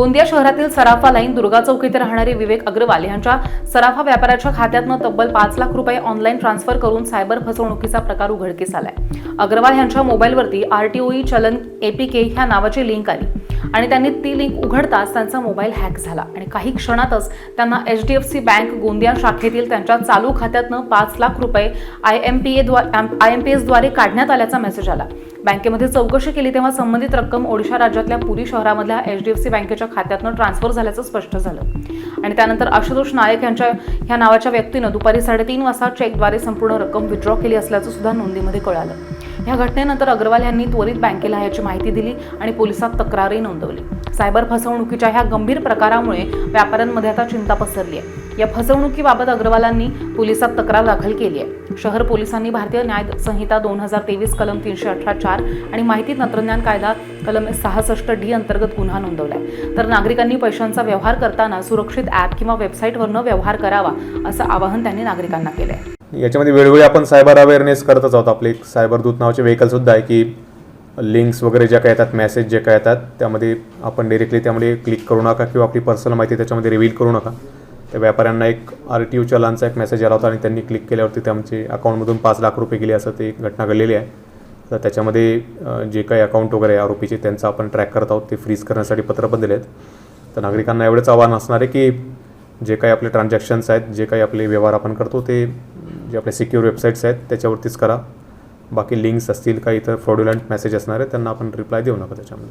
गोंदिया शहरातील सराफा लाईन दुर्गा चौक येथे राहणारे विवेक अग्रवाल यांच्या सराफा व्यापाराच्या खात्यातनं तब्बल पाच लाख रुपये ऑनलाईन ट्रान्सफर करून सायबर फसवणुकीचा प्रकार उघडकीस आलाय. अग्रवाल यांच्या मोबाईलवरती आरटीओई चलन एपीके ह्या नावाची लिंक आली आणि त्यांनी ती लिंक उघडताच त्यांचा मोबाईल हॅक झाला. आणि काही क्षणातच त्यांना H D F C bank Gondia शाखेतील त्यांच्या चालू खात्यातनं पाच लाख रुपये I M P A I M P एसद्वारे काढण्यात आल्याचा मेसेज आला. बँकेमध्ये चौकशी केली तेव्हा संबंधित रक्कम ओडिशा राज्यातल्या पुरी शहरामधल्या एच डी एफ सी बँकेच्या खात्यातनं ट्रान्सफर झाल्याचं स्पष्ट झालं. आणि त्यानंतर आशुतोष नायक यांच्या ह्या नावाच्या व्यक्तीनं दुपारी साडेतीन वाजता चेकद्वारे संपूर्ण रक्कम विड्रॉ केली असल्याचं सुद्धा नोंदीमध्ये कळालं. या घटनेनंतर अग्रवाल यांनी त्वरित बँकेला याची माहिती दिली आणि पोलिसात तक्रारही नोंदवली. सायबर फसवणुकीच्या ह्या गंभीर प्रकारामुळे व्यापाऱ्यांमध्ये आता चिंता पसरली आहे. या फसवणुकीबाबत अग्रवालांनी पोलिसात तक्रार दाखल केली आहे. शहर पोलिसांनी भारतीय न्याय संहिता दोन हजार तेवीस कलम तीनशे अठरा चार आणि माहिती तंत्रज्ञान कायदा कलम सहासष्ट डी अंतर्गत गुन्हा नोंदवलाय तर नागरिकांनी पैशांचा व्यवहार करताना सुरक्षित ॲप किंवा वेबसाईटवरनं व्यवहार करावा असं आवाहन त्यांनी नागरिकांना केलं आहे याच्यामध्ये वेळोवेळी आपण सायबर अवेअरनेस करतच आहोत. आपले एक सायबर दूत नावाचे व्हेकलसुद्धा आहे की लिंक्स वगैरे ज्या काय येतात मेसेज जे काय येतात त्यामध्ये आपण डिरेक्टली त्यामध्ये क्लिक करू नका किंवा आपली पर्सनल माहिती त्याच्यामध्ये रिव्हील करू नका. त्या व्यापाऱ्यांना एक आर टी यू चलांचा एक मेसेज आला होता आणि त्यांनी क्लिक केल्यावरती त्यांचे अकाउंटमधून पाच लाख रुपये गेले असं ते एक घटना घडलेली आहे. तर त्याच्यामध्ये जे काही अकाउंट वगैरे आहे आरोपीचे त्यांचं आपण ट्रॅक करत आहोत. ते फ्रीज करण्यासाठी पत्र पण दिले आहेत. तर नागरिकांना एवढंच आव्हान असणार आहे की जे काही आपले ट्रान्झॅक्शन्स आहेत जे काही आपले व्यवहार आपण करतो ते जे आपले सिक्युअर वेबसाईट्स आहेत त्याच्यावरतीच करा. बाकी लिंक्स असतील काही इतर फ्रॉड्युलंट मेसेज असणार आहेत त्यांना आपण रिप्लाय देऊ नका त्याच्यामध्ये.